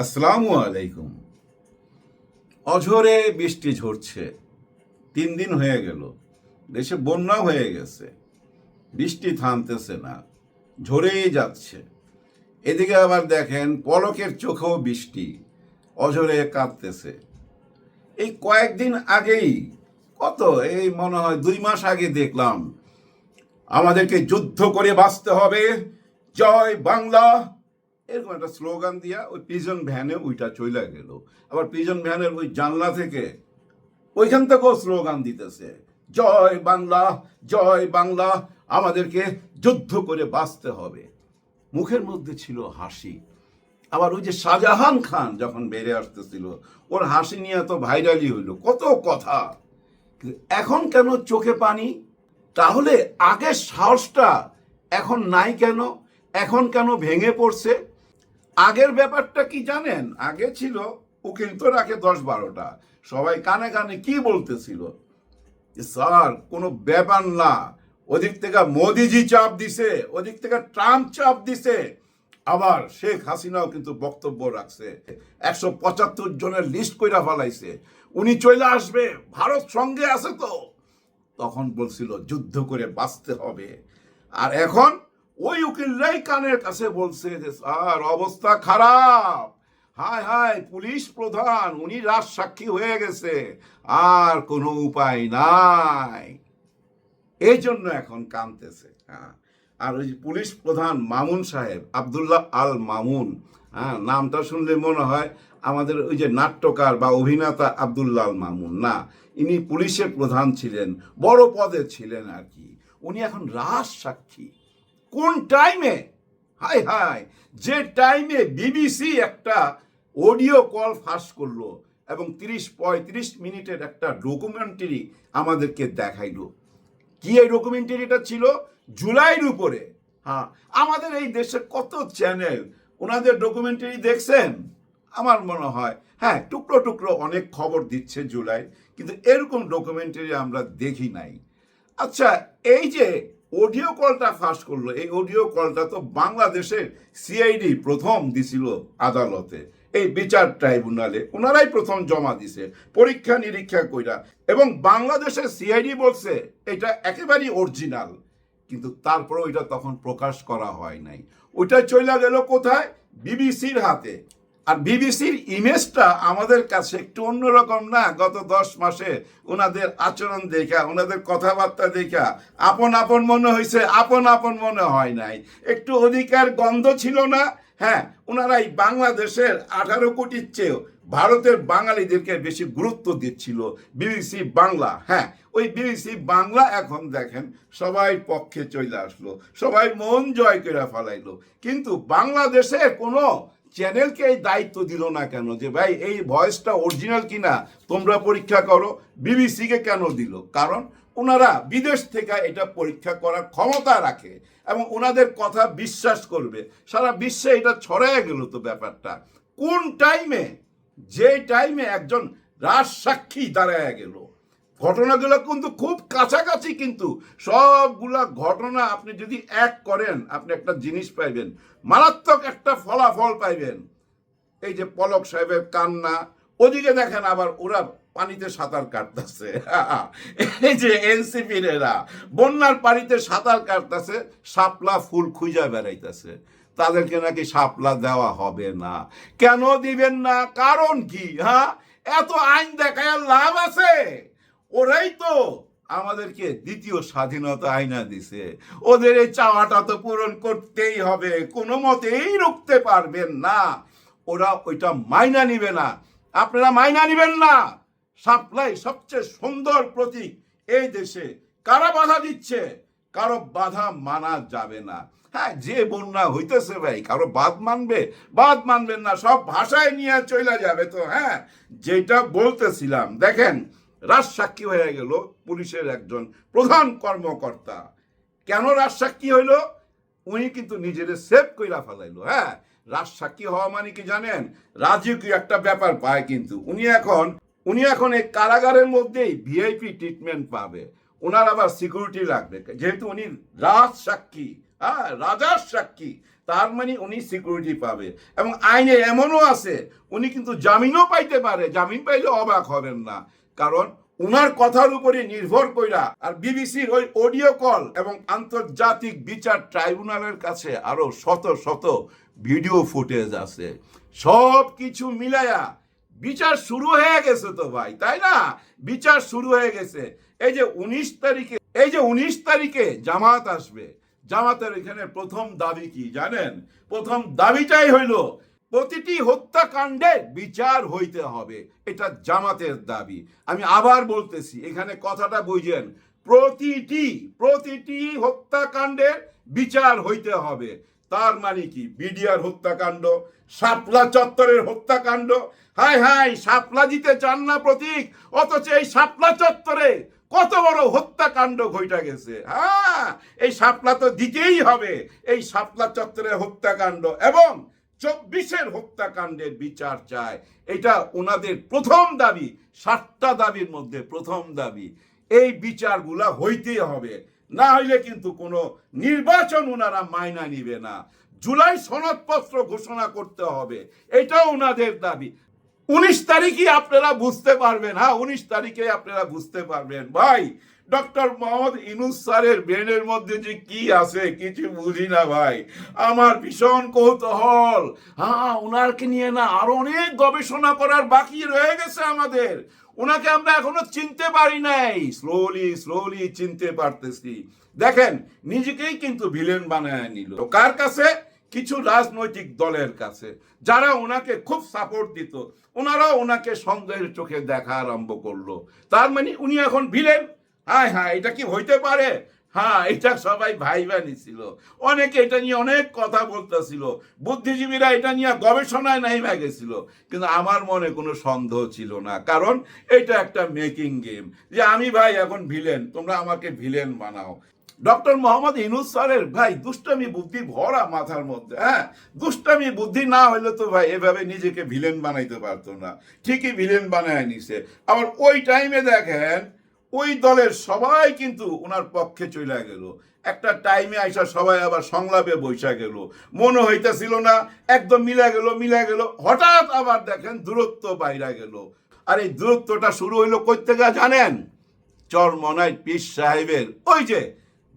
আসসালামু আলাইকুম। অঝরে বৃষ্টি ঝরছে। তিন দিন হয়ে গেল। দেশে বন্যা হয়ে গেছে। বৃষ্টি থামতেছে না। ঝরেই যাচ্ছে। এদিকে আবার দেখেন, পলকের চোখেও বৃষ্টি। অঝরে কাঁদতেছে এই কয়েকদিন আগেই, কত, এই মনে হয় দুই মাস আগে দেখলাম, আমাদেরকে যুদ্ধ করে বাঁচতে হবে। জয় বাংলা। এরকম একটা স্লোগান দিয়া ওই পিজন ভ্যানে ওইটা চলে গেল। আবার পিজন ভ্যানের ওই জানলা থেকে ওইখান থেকেও স্লোগান দিতেছে, জয় বাংলা জয় বাংলা, আমাদেরকে যুদ্ধ করে বাঁচতে হবে। মুখের মধ্যে ছিল হাসি। আবার ওই যে শাহজাহান খান যখন বেড়ে আসতেছিল, ওর হাসি নিয়ে তো ভাইরালি হইল, কত কথা। এখন কেন চোখে পানি? তাহলে আগের সাহসটা এখন নাই কেন? এখন কেন ভেঙে পড়ছে? আগের ব্যাপারটা কি জানেন? আগে ছিল উকিল তো রাখে দশ বারোটা। সবাই কানে কানে কি বলতেছিল? স্যার, কোনো ব্যাপার না। ওদিক থেকে মোদিজি চাপ দিছে, ওদিক থেকে ট্রাম্প চাপ দিছে। আবার শেখ হাসিনাও কিন্তু বক্তব্য রাখছে। একশো পঁচাত্তর জনের লিস্ট কইরা ফেলাইছে। উনি চলে আসবে, ভারত সঙ্গে আছে তো। তখন বলছিল, যুদ্ধ করে বাঁচতে হবে। আর এখন ওই উকিলরাই কানের কাছে বলছে যে, স্যার, অবস্থা খারাপ। হায় হায়, পুলিশ প্রধান, উনি রাজ সাক্ষী হয়ে গেছে। আর কোনো উপায় নাই। এই জন্য এখন কানতেছে হ্যাঁ। আর ওই পুলিশ প্রধান মামুন সাহেব, আবদুল্লাহ আল মামুন হ্যাঁ নামটা শুনলে মনে হয় আমাদের ওই যে নাট্যকার বা অভিনেতা আবদুল্লাহ আল মামুন, না? ইনি পুলিশের প্রধান ছিলেন, বড় পদে ছিলেন আর কি। উনি এখন রাজ সাক্ষী কোন টাইমে হাই হাই যে টাইমে বিবিসি একটা অডিও কল ফাঁস করল এবং তিরিশ পঁয়ত্রিশ মিনিটের একটা ডকুমেন্টারি আমাদেরকে দেখাইলো। কি এই ডকুমেন্টারিটা ছিল? জুলাইয়ের উপরে। হ্যাঁ আমাদের এই দেশে কত চ্যানেল ওনাদের ডকুমেন্টারি দেখছেন? আমার মনে হয় হ্যাঁ টুকরো টুকরো অনেক খবর দিচ্ছে জুলাই, কিন্তু এরকম ডকুমেন্টারি আমরা দেখি নাই। আচ্ছা এই যে অডিও কলটা ফাঁস করল। এই অডিও কলটা তো বাংলাদেশের সিআইডি প্রথম দিছিল আদালতে। এই বিচার ট্রাইব্যুনালে ওনারাই প্রথম জমা দিছে, পরীক্ষা নিরীক্ষা কইরা। এবং বাংলাদেশের সিআইডি বলছে, এটা একেবারেই অরিজিনাল কিন্তু তারপরে ওইটা তখন প্রকাশ করা হয় নাই। ওইটা চলে গেল কোথায়? বিবিসির হাতে। আর বিবিসির ইমেজটা আমাদের কাছে একটু অন্যরকম না? গত দশ মাসে ওনাদের আচরণ দেখা ওনাদের কথাবার্তা দেখা, আপন আপন মনে হয়েছে, আপন আপন মনে হয় নাই। একটু অধিকার গন্ধ ছিল না? হ্যাঁ ওনারাই বাংলাদেশের আঠারো কোটির চেয়েও ভারতের বাঙালিদেরকে বেশি গুরুত্ব দিচ্ছিল বিবিসি বাংলা। হ্যাঁ ওই বিবিসি বাংলা এখন দেখেন সবাই পক্ষে চলে আসলো, সবাই মন জয় করে ফেলাইলো। কিন্তু বাংলাদেশে কোনো চ্যানেলকে এই দায়িত্ব দিল না কেন? যে ভাই, এই ভয়েসটা অরিজিনাল কিনা তোমরা পরীক্ষা করো। বিবিসিকে কেন দিল? কারণ ওনারা বিদেশ থেকে এটা পরীক্ষা করার ক্ষমতা রাখে এবং ওনাদের কথা বিশ্বাস করবে। সারা বিশ্বে এটা ছড়ায় গেল তো ব্যাপারটা। কোন টাইমে যে টাইমে একজন রাজ সাক্ষী দাঁড়ায় গেল? ঘটনাগুলো কিন্তু খুব কাছাকাছি কিন্তু। সবগুলা ঘটনা আপনি যদি এক করেন, আপনি একটা জিনিস পাইবেন। মারাত্মক একটা ফলাফল পাইবেন। এই যে পলক সাহেবের কান্না, ওদিকে দেখেন আবার ওরা পানিতে সাঁতার কাটতেছে। এই যে এনসিপির এরা, বন্যার পানিতে সাঁতার কাটতেছে সাপলা ফুল খুঁজা বেড়াইতেছে। তাদেরকে নাকি সাপলা দেওয়া হবে না। কেন দিবেন না? কারণ কি হ্যাঁ? এত আইন দেখায় লাভ আছে ওরাই তো আমাদেরকে দ্বিতীয় স্বাধীনতা আইনা দিছে। ওদের এই চাওয়াটা তো পূরণ করতেই হবে, কোনো মতেই রুখতে পারবেন না। ওরা ওইটা মাইনা নিবে না। আপনারা মাইনা নিবেন না। সাপ্লাই সবচেয়ে সুন্দর প্রতীক এই দেশে। কারা বাধা দিচ্ছে? কারও বাধা মানা যাবে না। হ্যাঁ যে বন্যা হইতেছে ভাই, কারও বাদ মানবে? বাদ মানবেন না, সব ভাষায় নিয়ে চলে যাবে তো হ্যাঁ? যেটা বলতেছিলাম, দেখেন রাজসাক্ষী হয়ে গেল পুলিশের একজন প্রধান কর্মকর্তা। কেন রাজসাক্ষী হইল? উনি কিন্তু নিজের সেভ কইরা ফেলাইলো হ্যাঁ? রাজসাক্ষী হওয়া মানে কি জানেন? রাজকীয় একটা ব্যাপার পায় কিন্তু। উনি এখন উনি এখন এই কারাগারের মধ্যেই ভিআইপি ট্রিটমেন্ট পাবে। ওনার আবার সিকিউরিটি লাগবে। যেহেতু উনি রাজ সাক্ষী হ্যাঁ? রাজার সাক্ষী, তার মানে উনি সিকিউরিটি পাবে। এবং আইনে এমনও আছে, উনি কিন্তু জামিনও পাইতে পারে। জামিন পাইলে অবাক হবেন না। কারণ উনার কথার উপরে নির্ভর কইরা আর বিবিসির ওই অডিও কল এবং আন্তর্জাতিক বিচার ট্রাইব্যুনালের কাছে আরও শত শত ভিডিও ফুটেজ আছে। সব কিছু মিলায়া বিচার শুরু হয়ে গেছে তো ভাই, তাই না? বিচার শুরু হয়ে গেছে। এই যে উনিশ তারিখে, এই যে উনিশ তারিখে জামাত আসবে, জামাতের এখানে প্রথম দাবি কি জানেন? প্রথম দাবিটাই হইল প্রতিটি হত্যাকাণ্ডে বিচার হইতে হবে। এটা জামাতের দাবি। আমি আবার বলতেছি, এখানে কথাটা বুঝেন। প্রতিটি প্রতিটি হত্যাকাণ্ডের বিচার হইতে হবে। তার মানে কি? বিডিআর হত্যাকাণ্ড, শাপলা চত্বরের হত্যাকাণ্ড। হাই হাই শাপলা জিতে চান না প্রতীক, অথচ এই শাপলা চত্বরে কত বড় হত্যাকাণ্ড ঘইটা গেছে। হ্যাঁ এই শাপলা তো দিতেই হবে। এই শাপলা চত্বরের হত্যাকাণ্ড এবং চব্বিশের হত্যাকাণ্ডের বিচার চায়। এটা ওনাদের প্রথম দাবি, সাতটা দাবির মধ্যে প্রথম দাবি। এই বিচারগুলা হইতেই হবে। না হইলে কিন্তু কোনো নির্বাচন ওনারা মাইনা নিবে না। জুলাই সনদপত্র ঘোষণা করতে হবে। এটাও ওনাদের দাবি। উনিশ তারিখই আপনারা বুঝতে পারবেন হ্যাঁ উনিশ তারিখে আপনারা বুঝতে পারবেন। ভাই ডক্টর মোহাম্মদ ইনুস স্যারের ব্রেনের মধ্যে যে কি আছে কিছু বুঝি না ভাই। আমার ভীষণ কৌতূহল। হ্যাঁ ওনারকে নিয়ে না আরও অনেক গবেষণা করার বাকি রয়ে গেছে আমাদের। ওনাকে আমরা এখনও চিনতে পারি নাই। স্লোলি স্লোলি চিনতে পারতেছি। দেখেন, নিজেকেই কিন্তু ভিলেন বানায় নিল। কার কাছে? কিছু রাজনৈতিক দলের কাছে। যারা ওনাকে খুব সাপোর্ট দিত। ওনারাও ওনাকে সন্দেহের চোখে দেখা আরম্ভ করল। তার মানে উনি এখন ভিলেন। হ্যাঁ হ্যাঁ এটা কি হইতে পারে? হ্যাঁ এটা সবাই ভাইবা নিছিল। অনেকে এটা নিয়ে অনেক কথা বলতেছিল। বুদ্ধিজীবীরা এটা নিয়ে গবেষণায় নাই গেছিল। কিন্তু আমার মনে কোনো সন্দেহ ছিল না। কারণ এটা একটা মেকিং গেম যে আমি ভাই এখন ভিলেন তোমরা আমাকে ভিলেন বানাও। ডক্টর মোহাম্মদ ইনুস স্যারের, ভাই, দুষ্টামি বুদ্ধি ভরা মাথার মধ্যে হ্যাঁ? দুষ্টামি বুদ্ধি না হলে তো ভাই এভাবে নিজেকে ভিলেন বানাইতে পারতো না। ঠিকই ভিলেন বানায় নিছে। আবার ওই টাইমে দেখেন ওই দলের সবাই কিন্তু ওনার পক্ষে চলে গেল। একটা টাইমে আইসা সবাই আবার সংলাপে বৈশা গেল। মনে হইতেছিল না, একদম মিলা গেল মিলা গেল। হঠাৎ আবার দেখেন দূরত্ব বাইরা গেল। আর এই দূরত্বটা শুরু হইল কই থেকে জানেন? চরমনাই পীর সাহেবের। ওই যে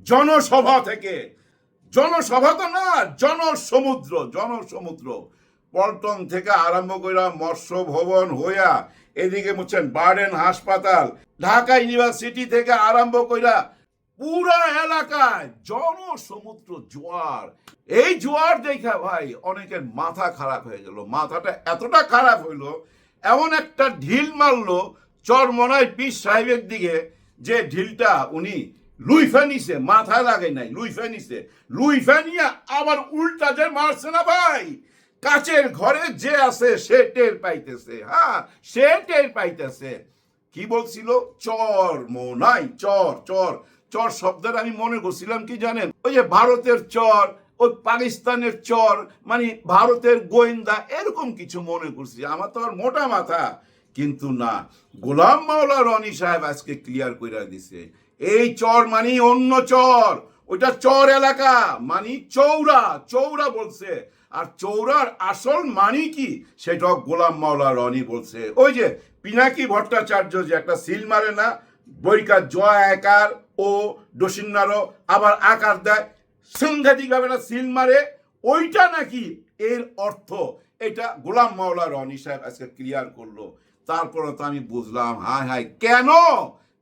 জনসভা থেকে। জনসভা তো না, জনসমুদ্র জনসমুদ্র। পল্টন থেকে আরম্ভ কইরা মৎস্য ভবন হইয়া এদিকে বুঝছেন বার্ডেন হাসপাতাল ঢাকা ইউনিভার্সিটি থেকে আরম্ভ কইরা পুরা এলাকায় জনসমুদ্র জোয়ার। এই জোয়ার দেখা ভাই অনেকের মাথা খারাপ হয়ে গেল। মাথাটা এতটা খারাপ হইল, এমন একটা ঢিল মারলো চরমনায় পীর সাহেবের দিকে যে ঢিলটা উনি লুইফা নিছে মাথায় লাগে নাই লুইফা নিছে লুইফা নিয়ে আবার উল্টা যে মারছে না ভাই? কাচের ঘরে যে আছে সে টের পাইতেছে হ্যাঁ সে টের পাইতেছে। কি বলছিল? চর, মোনাই, চর চর। চর শব্দের আমি মনে করছিলাম, কি জানেন? ওই যে ভারতের চর, ওই পাকিস্তানের চর মানে ভারতের গোয়েন্দা, এরকম কিছু মনে করছি। আমার তো আর মোটা মাথা। কিন্তু না, গোলাম মাওলা রনি সাহেব আজকে ক্লিয়ার করে দিছে। এই চর মানে অন্য চর। ওইটা চর এলাকা মানে চৌরা চৌরা বলছে। আর চৌরার আসল মানি কি? সেটা গোলাম মাওলা রনি বলছে। ওই যে পিনাকি ভট্টাচার্য যে একটা সিল মারে না বইকার জয় আকার ও ডসিন্নারও আবার আকার দেয়, সাংঘাতিকভাবে না সিল মারে, ওইটা নাকি এর অর্থ? এটা গোলাম মাওলা রনি সাহেব আজকে ক্লিয়ার করল। তারপরে তো আমি বুঝলাম, হায় হায়, কেন?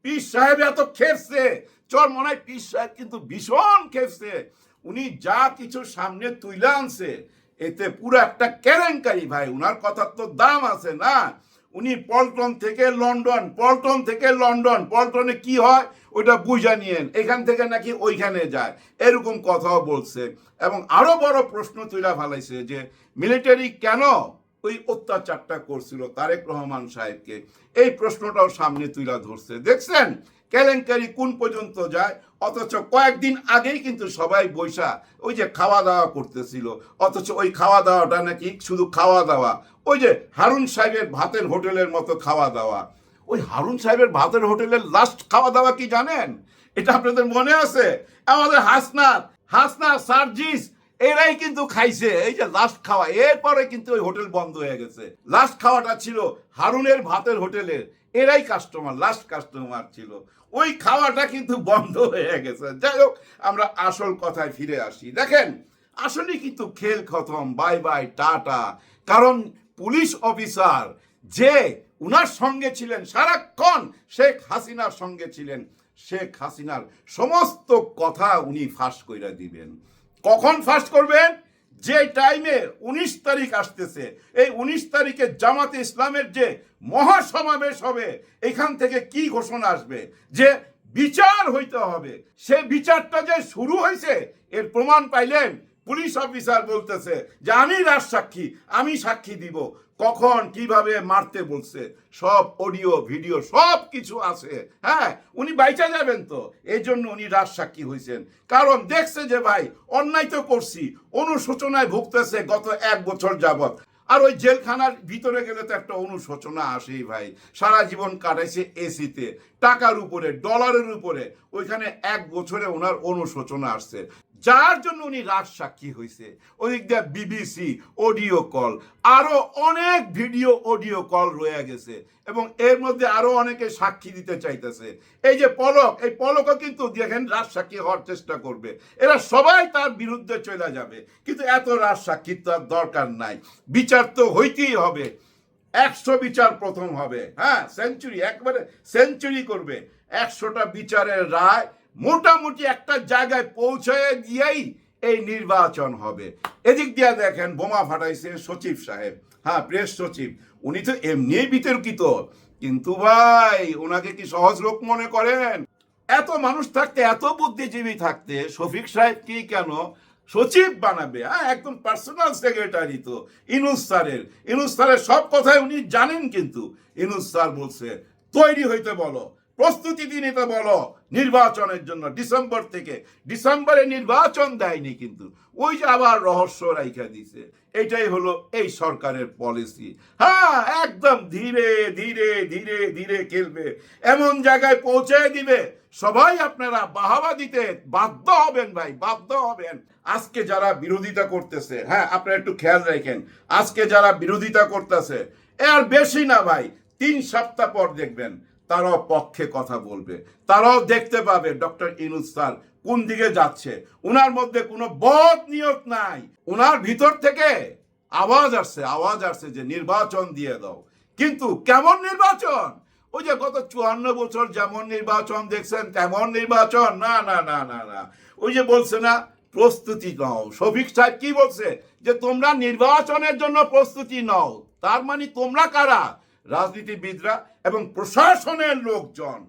পীর সাহেব এত খেপছে চর মনে হয় সাহেব কিন্তু ভীষণ খেপছে। উনি যা কিছু সামনে তুলে আনছে, এতে পুরো একটা কেলেঙ্কারি ভাই, উনার কথার তো দাম আছে না। উনি পল্টন থেকে লন্ডন, পল্টন থেকে লন্ডন, পল্টনে কি হয় ওইটা বুঝা নিয়েন এখান থেকে নাকি ওইখানে যায়। এরকম কথাও বলছে। এবং আরও বড় প্রশ্ন তুইলা ফেলাইছে যে, মিলিটারি কেন ওই অত্যাচারটা করছিল তারেক রহমান সাহেবকে? এই প্রশ্নটাও সামনে তুইলা ধরছে। দেখছেন? কেলেঙ্কারি কোন পর্যন্ত যায়? অথচ কয়েকদিন আগেই কিন্তু সবাই বৈশা ওই যে খাওয়া দাওয়া করতেছিল। অথচ ওই খাওয়া দাওয়াটা নাকি শুধু খাওয়া দাওয়া ওই যে হারুন সাহেবের ভাতের হোটেলের মতো খাওয়া দাওয়া ওই হারুন সাহেবের ভাতের হোটেলের লাস্ট খাওয়া দাওয়া কি জানেন? এটা আপনাদের মনে আছে? আমাদের হাসনাত হাসনাত সার্জিস, এরাই কিন্তু খাইছে। এই যে লাস্ট খাওয়া, এরপরে কিন্তু ওই হোটেল বন্ধ হয়ে গেছে। লাস্ট খাওয়াটা ছিল হারুনের ভাতের হোটেলের। এরাই কাস্টমার লাস্ট কাস্টমার ছিল। ওই খাওয়াটা কিন্তু বন্ধ হয়ে গেছে। যাই হোক, আমরা আসল কথায় ফিরে আসি। দেখেন আসলে কিন্তু খেল খতম বাই বাই টাটা। কারণ পুলিশ অফিসার যে উনার সঙ্গে ছিলেন সারাক্ষণ, শেখ হাসিনার সঙ্গে ছিলেন। শেখ হাসিনার সমস্ত কথা উনি ফাঁস কইরা দিবেন। কখন ফাঁস করবেন? যে টাইমে উনিশ তারিখ আসতেছে, এই উনিশ তারিখে জামাতে ইসলামের যে মহাসমাবেশ হবে, এখান থেকে কি ঘোষণা আসবে? যে বিচার হইতে হবে। সে বিচারটা যে শুরু হয়েছে এর প্রমাণ পাইলেন পুলিশ অফিসার বলতেছে যে, আমি রাজ সাক্ষী আমি সাক্ষী দিব। কখন, কীভাবে মারতে বলছে, সব অডিও ভিডিও সব কিছু আছে। হ্যাঁ উনি বাইচা যাবেন তো। এই জন্য উনি রাজ সাক্ষী হয়েছেন কারণ দেখছে যে ভাই, অন্যায় তো করছি, অনুশোচনায় ভুগতেছে গত এক বছর যাবত আর ওই জেলখানার ভিতরে গেলে তো একটা অনুশোচনা আসেই ভাই। সারা জীবন কাটাইছে এসিতে, টাকার উপরে ডলারের উপরে। ওইখানে এক বছরে ওনার অনুশোচনা আসছে। যার জন্য উনি রাজ সাক্ষী হয়েছে ওদিক দিয়ে বিবিসি অডিও কল, আরও অনেক ভিডিও অডিও কল রয়ে গেছে এবং এর মধ্যে আরও অনেকে সাক্ষী দিতে চাইতেছে। এই যে পলক, এই পলকও কিন্তু দেখেন রাজ সাক্ষী হওয়ার চেষ্টা করবে। এরা সবাই তার বিরুদ্ধে চলে যাবে, কিন্তু এত রাজ সাক্ষী তার দরকার নাই। বিচার তো হইতেই হবে। একশো বিচার প্রথম হবে হ্যাঁ সেঞ্চুরি, একবারে সেঞ্চুরি করবে। একশোটা বিচারের রায় মোটামুটি একটা জায়গায় পৌঁছয়ে দিয়েই এই নির্বাচন হবে। এদিক দিয়ে দেখেন বোমা ফাটাইছে সচিব সাহেব। হ্যাঁ প্রেস সচিব। উনি তো এমনিই বিতর্কিত। কিন্তু ভাই ওনাকে কি সহজ লোক মনে করেন? এত মানুষ থাকতে, এত বুদ্ধিজীবী থাকতে শফিক সাহেব কি কেন সচিব বানাবে? হ্যাঁ একদম পার্সোনাল সেক্রেটারি তো, ইনুস স্যারের। ইনুস স্যারের সব কথাই উনি জানেন কিন্তু। ইনুস স্যার বলছে, তৈরি হইতে বলো, প্রস্তুতি নিতে বলো। নির্বাচনের জন্য ডিসেম্বর থেকে ডিসেম্বরে নির্বাচন দেয়নি কিন্তু। ওই যে আবার রহস্য রাইখা দিছে। এটাই হলো এই সরকারের পলিসি হ্যাঁ একদম ধীরে ধীরে ধীরে ধীরে খেলবে। এমন জায়গায় পৌঁছে দিবে। সবাই আপনারা বাহাবা দিতে বাধ্য হবেন ভাই, বাধ্য হবেন। আজকে যারা বিরোধিতা করতেছে হ্যাঁ আপনারা একটু খেয়াল রাখেন। আজকে যারা বিরোধিতা করতেছে, এ আর বেশি না ভাই, তিন সপ্তাহ পর দেখবেন। তারাও পক্ষে কথা বলবে। তারাও দেখতে পাবে ডক্টর ইনুস স্যার কোন দিকে যাচ্ছে। উনার মধ্যে কোনো বদ নিয়োগ নাই। উনার ভিতর থেকে আওয়াজ আসছে আওয়াজ আসছে যে নির্বাচন দিয়ে দাও। কিন্তু কেমন নির্বাচন? ওই যে গত চুয়ান্ন বছর যেমন নির্বাচন দেখছেন, তেমন নির্বাচন। না না না না না। ওই যে বলছে না, প্রস্তুতি নাও। শফিক সাহেব কি বলছে? যে তোমরা নির্বাচনের জন্য প্রস্তুতি নাও। তার মানে তোমরা কারা? রাজনীতিবিদরা এবং প্রশাসনের লোকজন।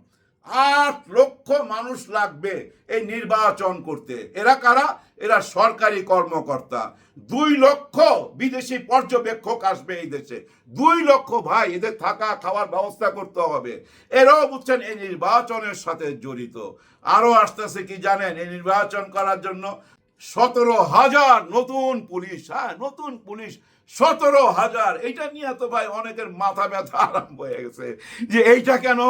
আট লক্ষ মানুষ লাগবে এই নির্বাচন করতে। এরা কারা? এরা সরকারি কর্মকর্তা। দুই লক্ষ বিদেশি পর্যবেক্ষক আসবে এই দেশে। দুই লক্ষ ভাই, এদের থাকা খাওয়ার ব্যবস্থা করতে হবে। এরাও বুঝছেন এই নির্বাচনের সাথে জড়িত। আরও আসতেছে কি জানেন? এই নির্বাচন করার জন্য সতেরো হাজার নতুন পুলিশ হ্যাঁ নতুন পুলিশ সতেরো হাজার। এইটা নিয়ে তো ভাই অনেকের মাথা ব্যথা আরম্ভ হয়ে গেছে। যে এইটা কেন?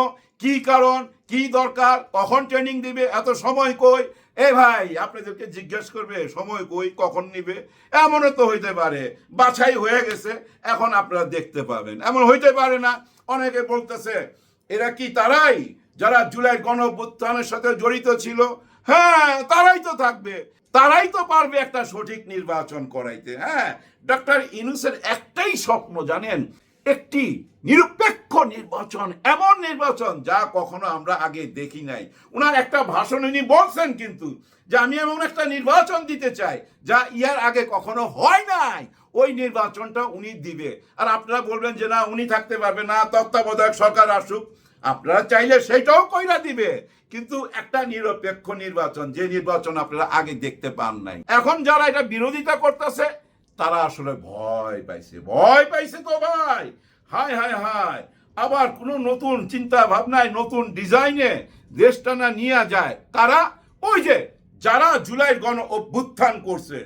কি কারণ? কি দরকার? কখন ট্রেনিং দিবে? এত সময় কই? এ ভাই, আপনাদেরকে জিজ্ঞেস করবে, সময় কই? কখন নিবে? এমনও তো হইতে পারে। বাছাই হয়ে গেছে। এখন আপনারা দেখতে পাবেন। এমন হইতে পারে না। অনেকে বলতেছে, এরা কি তারাই? যারা জুলাই গণ সাথে জড়িত ছিল? হ্যাঁ তারাই তো থাকবে। তারাই তো পারবে একটা সঠিক নির্বাচন করাইতে হ্যাঁ? ডক্টর ইনুসের একটাই স্বপ্ন, জানেন? একটি নিরপেক্ষ নির্বাচন, এমন নির্বাচন যা কখনো আমরা আগে দেখি নাই। ওনার একটা ভাষণ উনি বলছেন কিন্তু, যে আমি এমন একটা নির্বাচন দিতে চাই যা ইয়ার আগে কখনো হয় নাই। ওই নির্বাচনটা উনি দিবে। আর আপনারা বলবেন যে না, উনি থাকতে পারবে না, তত্ত্বাবধায়ক সরকার আসুক। আপনারা চাইলে সেটাও কইরা দিবে। কিন্তু একটা নিরপেক্ষ নির্বাচন, যে নির্বাচন আপনারা আগে দেখতে পান নাই। এখন যারা এটা বিরোধিতা করতেছে, তারা আসলে ভয় পাইছে। ভয় পাইছে তো ভাই। হায় হায় হায়। আবার কোনো নতুন চিন্তা ভাবনায় নতুন ডিজাইনে দেশটা না নিয়ে যায়, তারা ওই যে যারা জুলাই গণ অভ্যুত্থান করছে।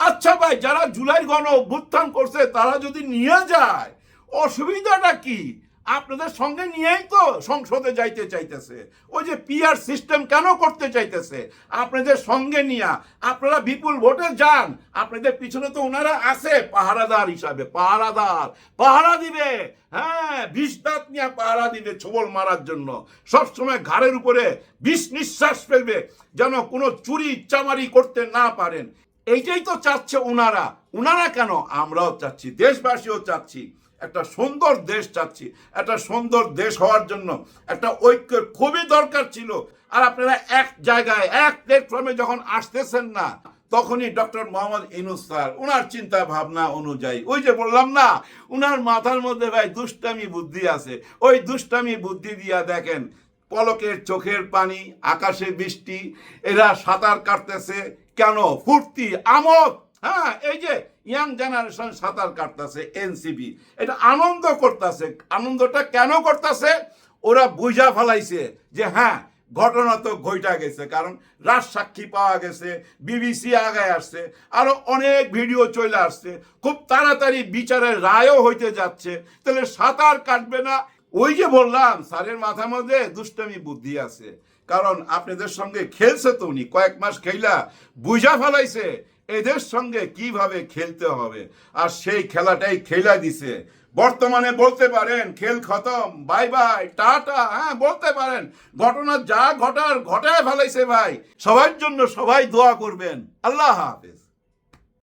আচ্ছা ভাই, যারা জুলাই গণ অভ্যুত্থান করছে, তারা যদি নিয়ে যায়, অসুবিধাটা কি? আপনাদের সঙ্গে নিয়েই তো সংসদে যাইতে চাইতেছে। ওই যে পিআর সিস্টেম কেন করতে চাইতেছে? আপনাদের সঙ্গে নিয়ে আপনারা বিপুল ভোটে যান। আপনাদের পিছনে তো ওনারা আছে, পাহারাদার হিসাবে। পাহারাদার, পাহারা দিবে। হ্যাঁ বিষ দাঁত নিয়ে পাহারা দিবে ছোবল মারার জন্য। সবসময় ঘাড়ের উপরে বিষ নিঃশ্বাস ফেলবে, যেন কোনো চুরি চামারি করতে না পারেন। এইটাই তো চাচ্ছে ওনারা। ওনারা কেন? আমরাও চাচ্ছি, দেশবাসীও চাচ্ছি। একটা সুন্দর দেশ চাচ্ছি। একটা সুন্দর দেশ হওয়ার জন্য একটা ঐক্যের খুবই দরকার ছিল। আর আপনারা এক জায়গায়, এক প্ল্যাটফর্মে যখন আসতেছেন না, তখনই ডক্টর মোহাম্মদ ইনুস স্যার ওনার চিন্তা ভাবনা অনুযায়ী, ওই যে বললাম না ওনার মাথার মধ্যে ভাই দুষ্টামি বুদ্ধি আছে। ওই দুষ্টামি বুদ্ধি দিয়া দেখেন, পলকের চোখের পানি, আকাশে বৃষ্টি, এরা সাঁতার কাটতেছে। কেন? ফুর্তি, আমোদ। হ্যাঁ এই যে ইয়াং জেনারেশন সাঁতার কাটতেছে এনসিবি এটা আনন্দ করতেছে। আনন্দটা কেন করতেছে? ওরা বুঝা ফেলাইছে যে হ্যাঁ ঘটনা তো ঘইটা গেছে, কারণ রাজ সাক্ষী পাওয়া গেছে, বিবিসি আগায় আসছে, আরও অনেক ভিডিও চলে আসছে। খুব তাড়াতাড়ি বিচারের রায়ও হইতে যাচ্ছে। তাহলে সাঁতার কাটবে না? ওই যে বললাম, স্যারের মাথার মধ্যে দুষ্টমি বুদ্ধি আছে। কারণ আপনাদের সঙ্গে খেলছে তো উনি, কয়েক মাস খেলা বুঝা ফেলাইছে এদের সঙ্গে কীভাবে খেলতে হবে? আর সেই খেলাটাই খেলা দিছে। বর্তমানে বলতে পারেন, খেল খতম, বাই বাই, টাটা হ্যাঁ বলতে পারেন। ঘটনা যা ঘটার, ঘটায় ফেলাইছে ভাই। সবার জন্য সবাই দোয়া করবেন। আল্লাহ হাফেজ।